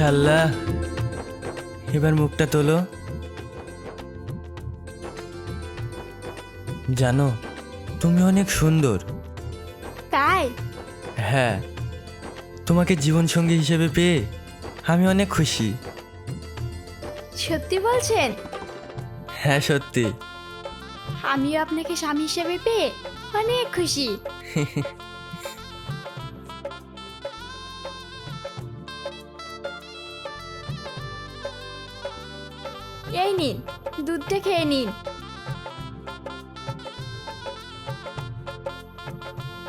মাশাল্লাহ এবার মুখটা তোলো। জানো তুমি অনেক সুন্দর। তাই? হ্যাঁ তোমাকে জীবনসঙ্গী হিসেবে পেয়ে আমি অনেক খুশি। সত্যি বলছেন? হ্যাঁ সত্যি। আমিও আপনাকে স্বামী হিসেবে পেয়ে অনেক খুশি। নিন দুধটা খেয়ে নিন।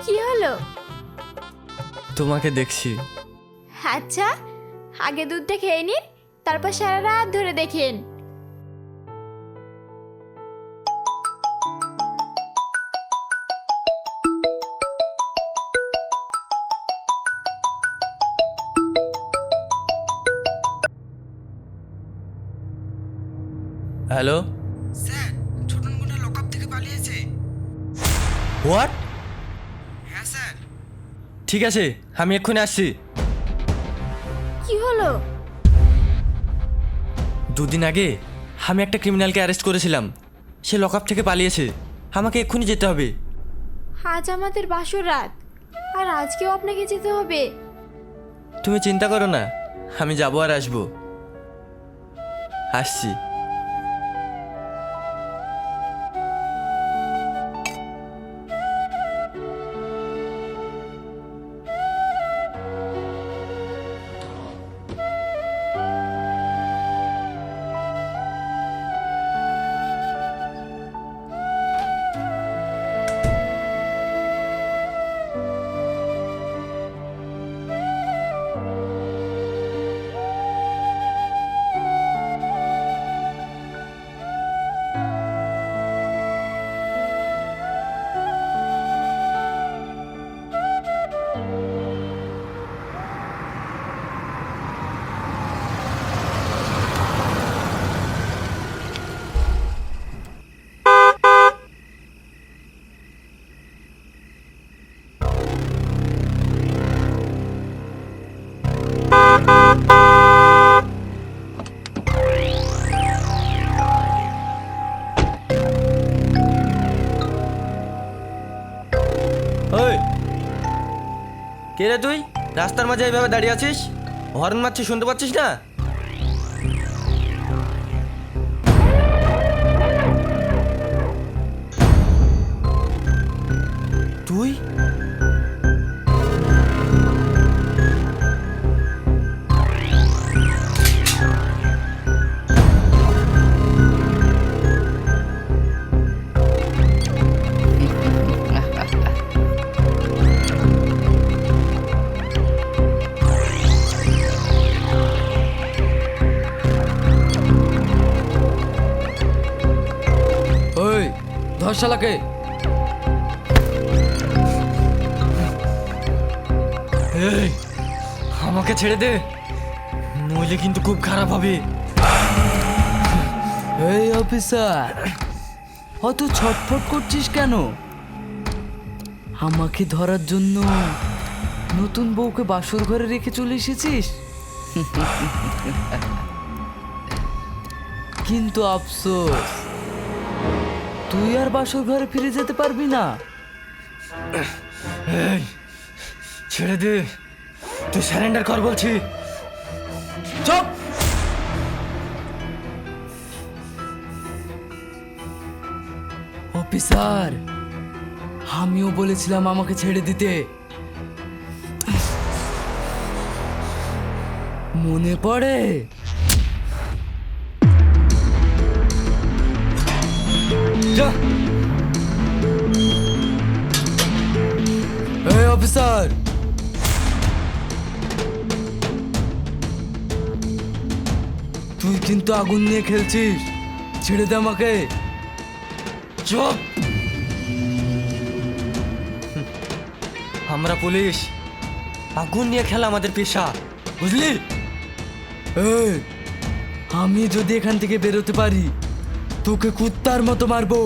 কি হলো? তোমাকে দেখছি। আচ্ছা আগে দুধটা খেয়ে নিন তারপর সারা রাত ধরে দেখেন। হ্যালো? স্যার ছোটন লকআপ থেকে পালিয়েছে। হোয়াট? হ্যাঁ স্যার। ঠিক আছে আমি এক্ষুনি আসছি। কি হলো? দুদিন আগে আমি একটা ক্রিমিনালকে অ্যারেস্ট করেছিলাম। সে লকআপ থেকে পালিয়েছে। আমাকে এক্ষুনি যেতে হবে। আজ আমাদের বাসর রাত। আর আজকেও আপনাকে যেতে হবে। তুমি চিন্তা করো না আমি যাব আর আসব। আসছি। কে রে তুই? রাস্তার মাঝে এইভাবে দাঁড়িয়ে আছিস? হর্ন মারছিস শুনতে পাচ্ছিস না? তুই? শালাকে আমাকে ছেড়ে দে। নইলে কিন্তু খুব খারাপ হবে। এই অফিসার, অত ছটফট করছিস কেন? আমাকে ধরার জন্য নতুন বউকে বাসর ঘরে রেখে চলে এসেছিস? কিন্তু আফসোস তুই আর বাসর ঘরে ফিরে যেতে পারবি না। এই ছেড়ে দে। তুই স্যারেন্ডার কর বলছি। চুপ! অফিসার আমিও বলেছিলাম আমাকে ছেড়ে দিতে। মনে পড়ে? যা এই অফিসার তুই কিন্তু আগুন নিয়ে খেলছিস। ছেড়ে দে আমাকে। চুপ। আমরা পুলিশ। আগুন নিয়ে খেলা আমাদের পেশা, বুঝলি? আমি যদি এখান থেকে বেরোতে পারি তোকে কুত্তার মতো মারবো।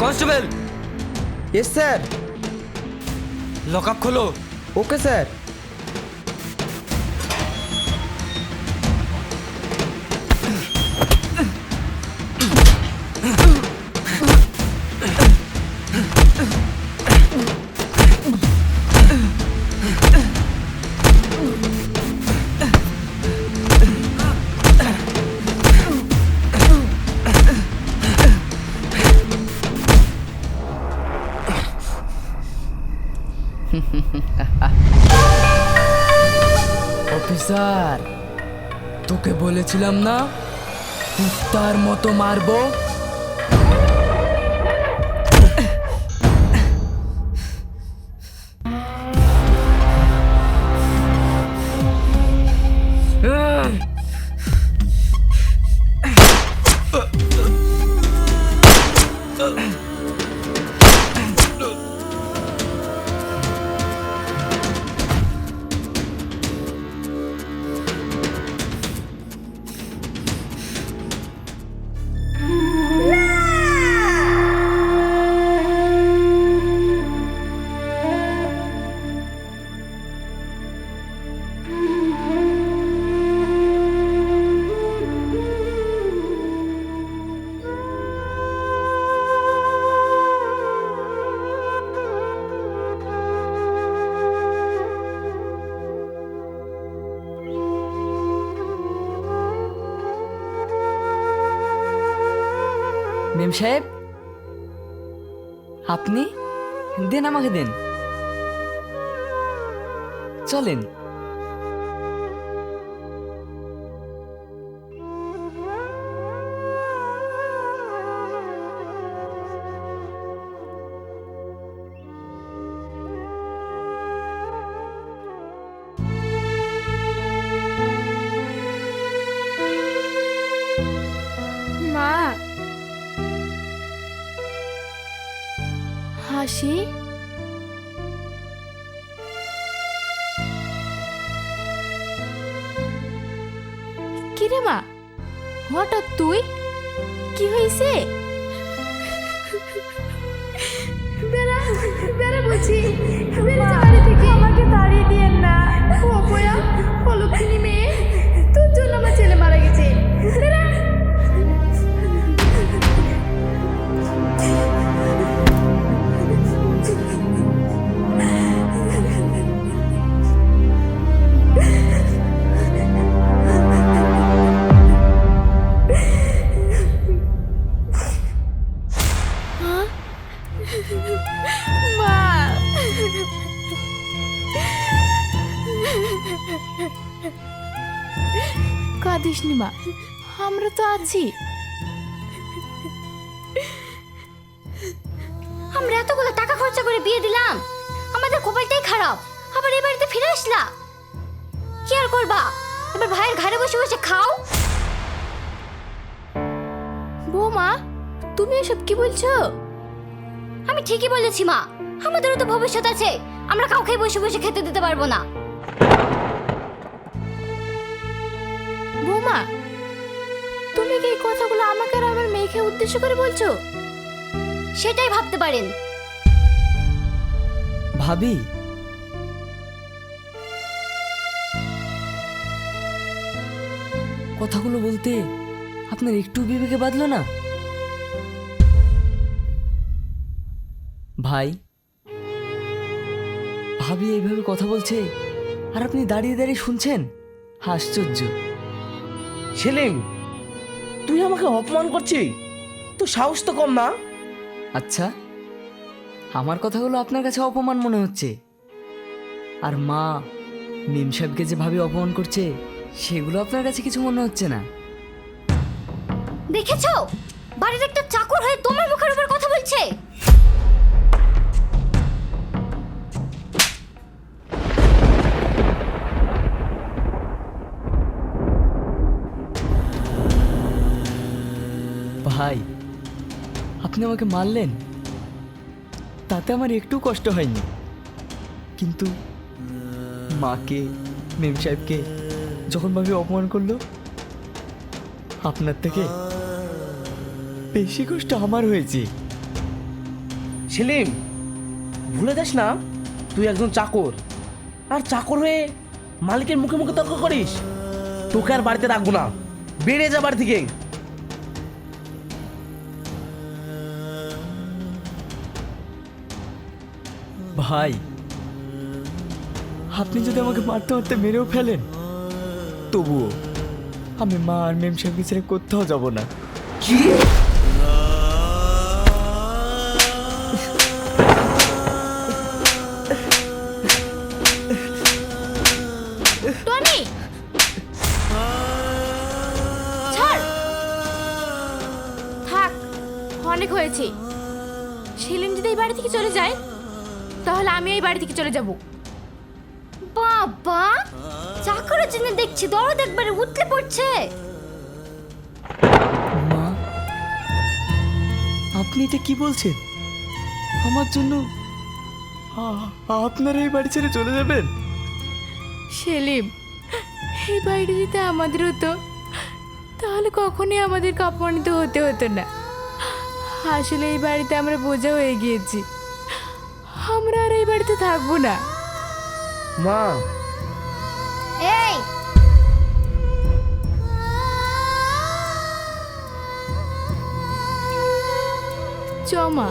Constable. Yes sir lock up খোলো। ওকে স্যার তোকে বলেছিলাম না? কুত্তার মতো মারবো? সাহেব আপনি দেন আমাকে দেন। হাসি ভবিষ্যৎ আছে আমরা কাউকে বসে বসে খেতে দিতে পারব না। বৌমা তুমি কি এই কথাগুলো আমাকে আর আমার মেয়েকে উদ্দেশ্য করে বলছো? সেটাই ভাবতে পারেন। ভাবি। কথাগুলো বলতে আপনার একটু বিবেকে বাঁধলো না? ভাই ভাবি এইভাবে কথা বলছে। আর আপনি দাঁড়িয়ে দাঁড়িয়ে শুনছেন? আশ্চর্য। সেলিম তুই আমাকে অপমান করছিস? তো সাহস তো কম না? আচ্ছা আমার কথাগুলো আপনার কাছে অপমান মনে হচ্ছে। আর মা মিম সাহেবকে যে ভাবে অপমান করছে সেগুলো আপনার কাছে কিছু মনে হচ্ছে না। দেখেছ? বাড়ির একটা চাকর হয়ে তোমার মুখের উপর কথা বলছে? আপনি আমাকে মারলেন, তাতে আমার একটু কষ্ট হয়নি। কিন্তু মাকে, মেম সাহেবকে যখন ভাবে অপমান করল, আপনার থেকে বেশি কষ্ট আমার হয়েছে। সেলিম, ভুলে যাস না, তুই একজন চাকর। আর চাকর হয়ে মালিকের মুখে মুখে তর্ক করিস? তোকে আর বাড়িতে রাখব না। বেড়ে যা বাড়ি থেকে। ভাই আপনি যদি আমাকে মারতে মারতে মেরেও ফেলেন তবুও আমি মা আর মেম সাহেবকে ছেড়ে কোথাও যাব না। কি? অনেক হয়েছে। সেলিম যদি এই বাড়ি থেকে চলে যায় আমি এই বাড়ি থেকে চলে যাব। বাবা চাকরের জন্য দেখছি দরদ একবারে উঠলে পড়ছে। মা আপনি এটা কি বলছেন? আমার জন্য আ- আপনারা এই বাড়ি ছেড়ে চলে যাবেন? সেলিম এই বাড়িটা যদি আমাদের হতো তাহলে কখনোই আমাদেরকে অপমানিত হতে হতো না। আসলে এই বাড়িতে আমরা বোঝা হয়ে গিয়েছি। আমরা আর এই বাড়িতে থাকব না। মা। এই। চমা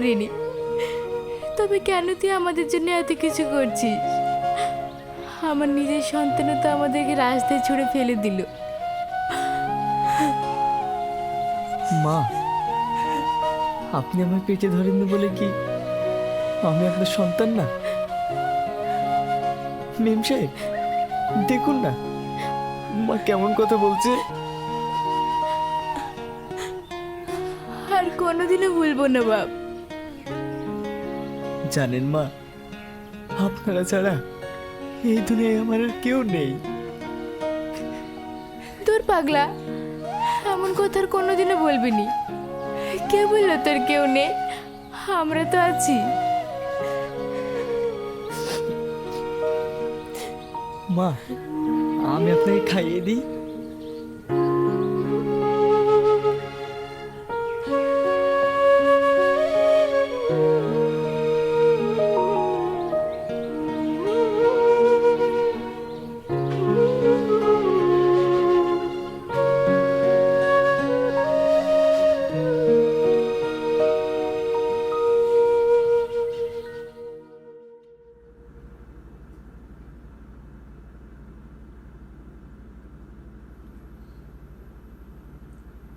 ধরিনি তবে কেন তুই আমাদের জন্য এত কিছু করছিস? আমার নিজের সন্তানও তো আমাদেরকে রাস্তায় ছুড়ে ফেলে দিল। মা আপনি আমার পেটে ধরেননি বলে কি আমি আপনার সন্তান না? মেম সাহেব দেখুন না মা কেমন কথা বলছে। আর কোনোদিনও ভুলবো না বাপ। জানেন মা আপনারা ছাড়া এই দুনিয়ায় আমার আর কেউ নেই। তোর পাগলা এমন কথা আর কোনোদিনও বলবি নি কে বলল তোর কেউ নেই? আমরা তো আছি। মা আমি আপনাকে খাইয়ে দিই।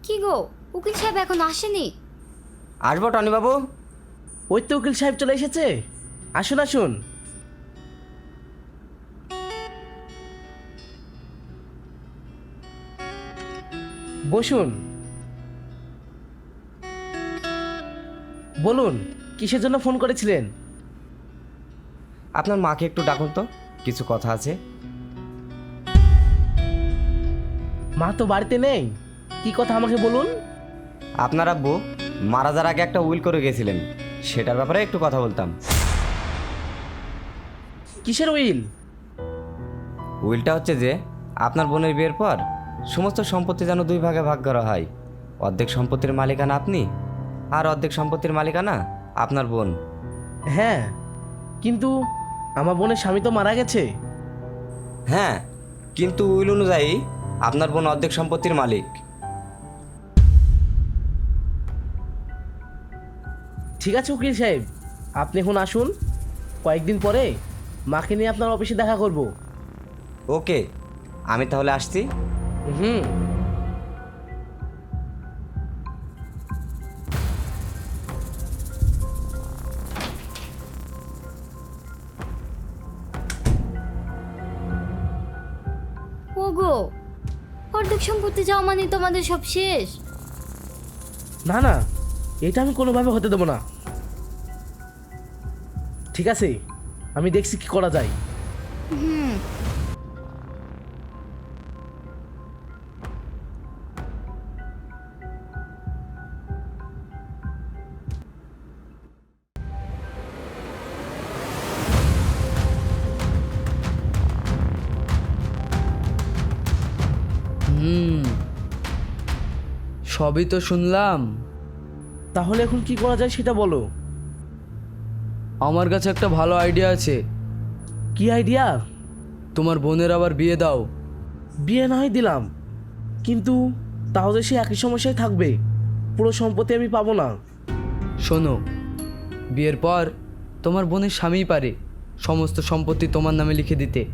কি গো? উকিল সাহেব এখন আসেনি। আসব, টনিবাবু। ওই তো উকিল সাহেব চলে এসেছে। আসুন আসুন। বসুন। বলুন, কিসের জন্য ফোন করেছিলেন? আপনার মাকে একটু ডাকুন তো, কিছু কথা আছে। মা তো বাড়িতে নেই। কি কথা আমাকে বলুন? আপনার আব্বু মারা যাওয়ার আগে একটা উইল করে গেছিলেন। সেটার ব্যাপারে একটু কথা বলতাম। কিসের উইল? উইলটা হচ্ছে যে আপনার বোনের বিয়ের পর সমস্ত সম্পত্তি যেন দুই ভাগে ভাগ করা হয়। অর্ধেক সম্পত্তির মালিকানা আপনি আর অর্ধেক সম্পত্তির মালিকানা আপনার বোন। হ্যাঁ কিন্তু আমার বোনের স্বামী তো মারা গেছে। হ্যাঁ কিন্তু উইল অনুযায়ী আপনার বোন অর্ধেক সম্পত্তির মালিক। ঠিক আছে উকিল সাহেব। আপনি এখন আসুন। কয়েকদিন পরে মাকে নিয়ে আপনার অফিসে দেখা করব। ওকে আমি তাহলে আসছি। হুম। ওগো অর্ধেক সম্পত্তি যাওয়া মানে তোমাদের সব শেষ। না না এটা আমি কোনোভাবে হতে দেবো না। ঠিক আছে? আমি দেখছি কি করা যায়। হুম। সবই তো শুনলাম। তাহলে এখন কি করা যায় সেটা বলো। আমার কাছে একটা ভালো আইডিয়া আছে। কি আইডিয়া তোমার বোনের আবার বিয়ে দাও। বিয়ে না হয় দিলাম। কিন্তু তাহলে সে একই সমস্যায় থাকবে পুরো সম্পত্তি আমি পাবো না। শোনো বিয়ের পর তোমার বোনের স্বামীই পারে সমস্ত সম্পত্তি তোমার নামে লিখে দিতে।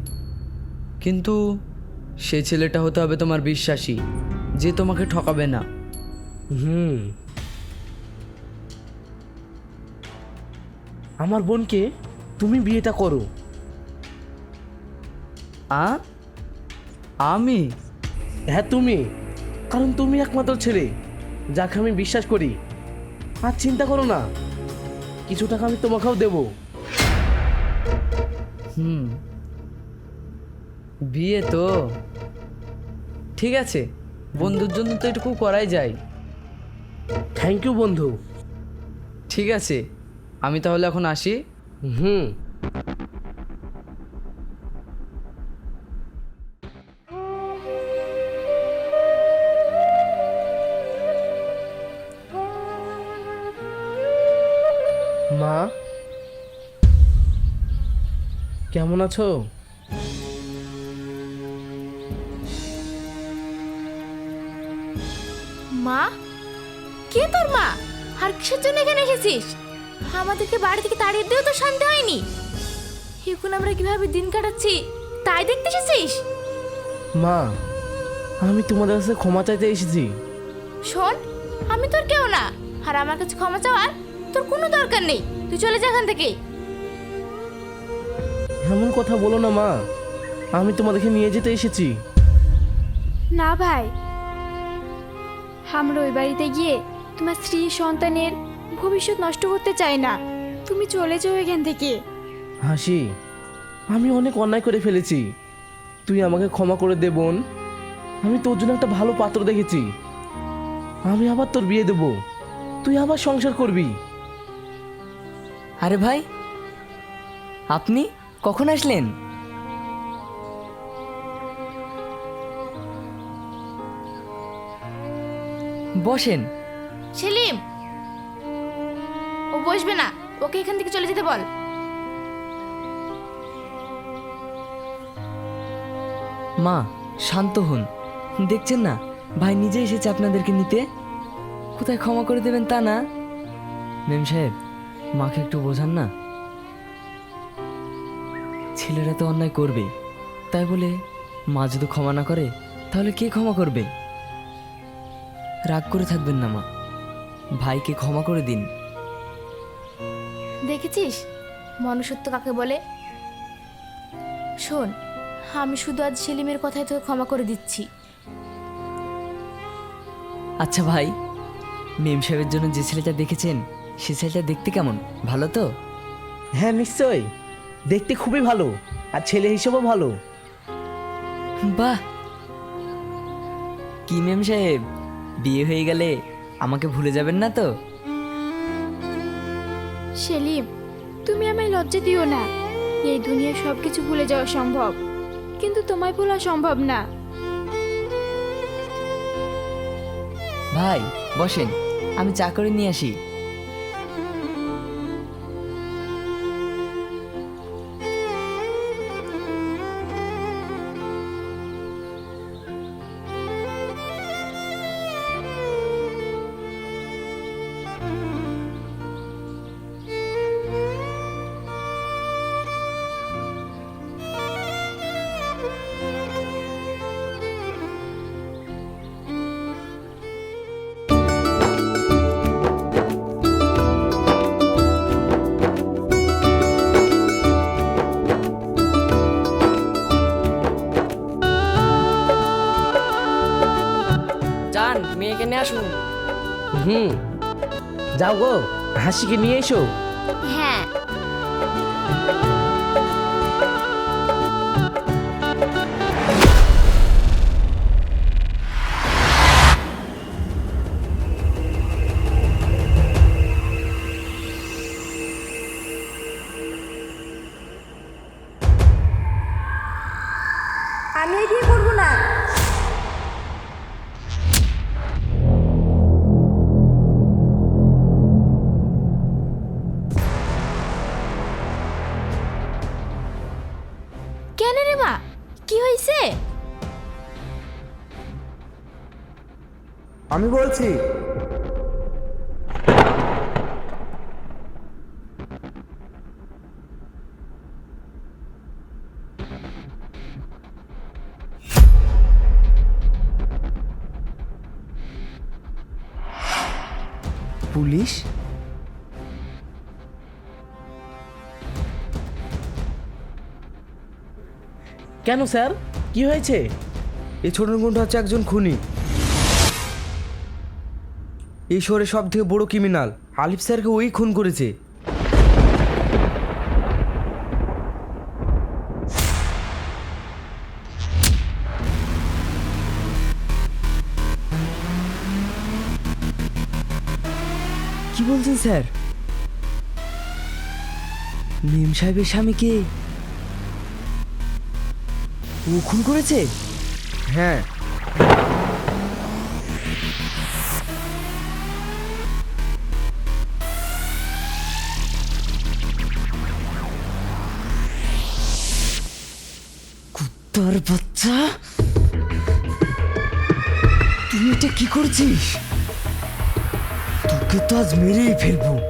কিন্তু সে ছেলেটা হতে হবে তোমার বিশ্বাসী যে তোমাকে ঠকাবে না। হুম আমার বোনকে তুমি বিয়েটা করো। আ? আমি? হ্যাঁ তুমি। কারণ তুমি একমাত্র ছেলে যাকে আমি বিশ্বাস করি। আর চিন্তা করো না কিছু টাকা আমি তোমাকেও দেবো। হুম। বিয়ে তো। ঠিক আছে বন্ধুর জন্য তো এটুকু করাই যায়। থ্যাংক ইউ বন্ধু। ঠিক আছে। আমি তাহলে এখন আসি। হুম। মা? কেমন আছো? মা? কে তোর মা? আর কিসের জন্য এখানে এসেছিস? আমাদেরকে বাড়ি থেকে তাড়িয়ে দিয়েও তো শান্তি হয়নি। এখন আমরা কীভাবে দিন কাটাচ্ছি তাই দেখতে এসেছিস? মা আমি তোমাদের কাছে ক্ষমা চাইতে এসেছি। শোন আমি তোর কেউ না আর আমার কাছে ক্ষমা চাওয়ার তোর কোনো দরকার নেই তুই চলে যা এখান থেকে। এমন কথা বলো না মা আমি তোমাদেরকে নিয়ে যেতে এসেছি। না ভাই আমরা ওই বাড়িতে গিয়ে তোমার স্ত্রী সন্তানের ভবিষ্যৎ নষ্ট করতে চাই না। তুমি চলে যাও এখান থেকে। হাসি আমি অনেক অন্যায় করে ফেলেছি। তুই আমাকে ক্ষমা করে দে বোন। আমি তোর জন্য একটা ভালো পাত্র দেখেছি। আমি আবার তোর বিয়ে দেব। তুই আবার সংসার করবি। আরে ভাই আপনি কখন আসলেন? বসেন। সেলিম বসবে না। ওকে এখান থেকে চলে যেতে বল। মা, শান্ত হন। দেখছেন না, ভাই নিজে এসেছে আপনাদেরকে নিতে? কোথায় ক্ষমা করে দেবেন তা না? মেম সাহেব, মাকে একটু বোঝান না? ছেলেরা তো অন্যায় করবে। তাই বলে, মা যদি ক্ষমা না করে, তাহলে কে ক্ষমা করবে? রাগ করে থাকবেন না মা। ভাইকে ক্ষমা করে দিন। দেখেছিস? মনুষ্যত্ব কাকে বলে? শোন আমি শুধু আজ সেলিমের কথায় তোকে ক্ষমা করে দিচ্ছি। আচ্ছা ভাই মেম সাহেবের জন্য যে ছেলেটা দেখেছেন সে ছেলেটা দেখতে কেমন? ভালো তো? হ্যাঁ নিশ্চয় দেখতে খুবই ভালো আর ছেলে হিসেবেও ভালো। বাহ! কি মেম সাহেব বিয়ে হয়ে গেলে আমাকে ভুলে যাবেন না তো? সেলিম, তুমি আমায় লজ্জা দিও না। এই দুনিয়ার সব কিছু ভুলে যাওয়া সম্ভব, কিন্তু তোমায় ভোলা সম্ভব না। ভাই, বসেন, আমি চা করে নিয়ে আসি। হাসিকে নিয়ে এসো। হ্যাঁ। আমি বলছি। পুলিশ? কেন স্যার? কি হয়েছে? এই ছোটন গুন্ডা হচ্ছে একজন খুনি। এই শহরে সব থেকে বড় ক্রিমিনাল আলিফ স্যারকে ওই খুন করেছে। কি বলছেন স্যার? মেম সাহেবের স্বামীকে ও খুন করেছে? হ্যাঁ তোর বাচ্চা? তুই এটা কি করছিস? তোকে তো আজ মেরেই ফেলব।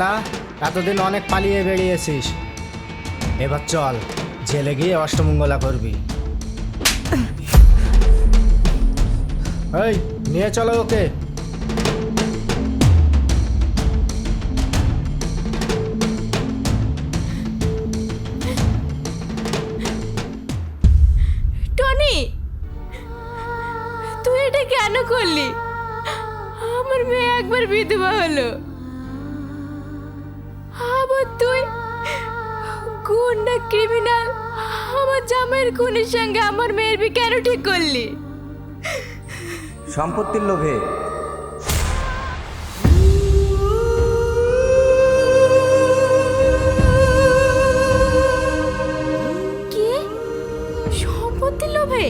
সালা এতদিন অনেক পালিয়ে বেরিয়েছিস। এবার চল, জেলে গিয়ে অষ্টমঙ্গলা করবি। এই, নিয়ে চলো ওকে। টনি, তুই এটা কেন করলি? আমার মেয়ে একবার বিধবা হলো। জামাইয়ের খুনের সঙ্গে আমার মেয়ের বিয়ে কেন ঠিক করলি? সম্পত্তির লোভে। কি? সম্পত্তির লোভে?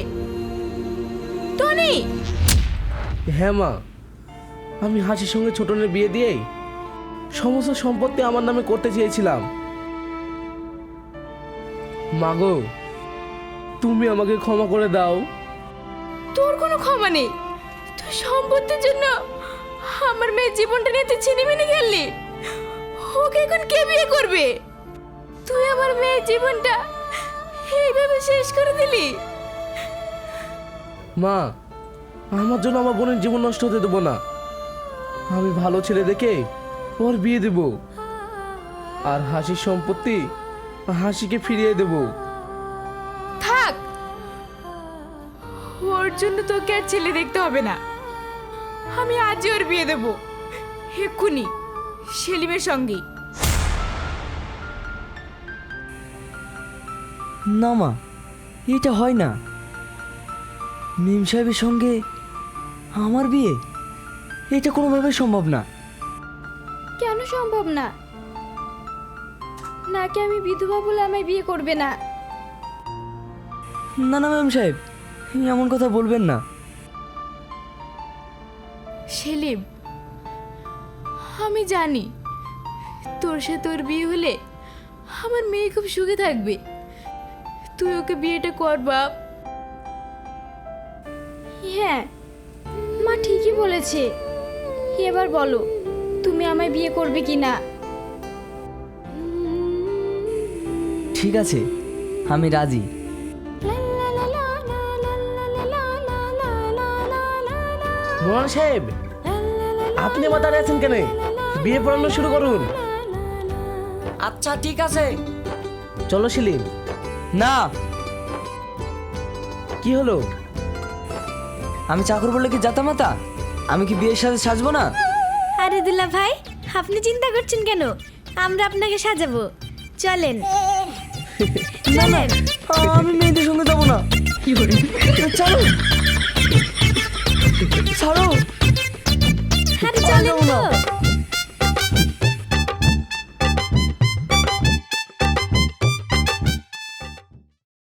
টনি! হ্যাঁ মা আমি হাসির সঙ্গে ছোটনের বিয়ে দিয়েই সমস্ত সম্পত্তি আমার নামে করতে চেয়েছিলাম। মাগো তুমি আমাকে ক্ষমা করে দাও। তোর কোনো ক্ষমা নেই। তুই সম্পত্তির জন্য আমার মেয়ের জীবনটা নিয়ে তুই চিনি ছিনিমিনি খেললি। ওকে এখন কে বিয়ে করবে? তুই আমার মেয়ের জীবনটা এইভাবে শেষ করে দিলি। মা আমার জন্য আমার বোনের জীবন নষ্ট হতে দেবো না। আমি ভালো ছেলে দেখে ওর বিয়ে দেব। আর হাসির সম্পত্তি হাসিকে ফিরিয়ে দেব। ওর জন্য তোকে আর ছেলে দেখতে হবে না। আমি আজই ওর বিয়ে দেব। এক্ষুনি সেলিমের সঙ্গেই। না মা এটা হয় না। মিম সাহেবের সঙ্গে আমার বিয়ে? এটা কোনোভাবে সম্ভব না। কেন সম্ভব না? নাকি আমি বিধবা বলে আমায় বিয়ে করবে না? না না ম্যাম সাহেব। এমন কথা বলবেন না। সেলিম আমি জানি তোর সাথে তোর বিয়ে হলে আমার মেয়ে খুব সুখে থাকবে। তুই ওকে বিয়েটা কর বাপ। হ্যাঁ মা ঠিকই বলেছে। এবার বলো তুমি আমায় বিয়ে করবে কি না? ঠিক আছে আমি রাজি। মোহন সাহেব আপনি দাঁড়িয়ে আছেন কেন? বিয়ে পড়ানো শুরু করুন। আচ্ছা ঠিক আছে। চলো সেলিম না। কি হলো? আমি চাকর বললে কি জাতা মাতা? আমি কি বিয়ের সাথে সাজবো না? আরে দুলা ভাই আপনি চিন্তা করছেন কেন? আমরা আপনাকে সাজাবো। চলেন। না না আমি মেয়েদের সঙ্গে যাব না। কি করি চলো। ছাড়ো আরে চলেন না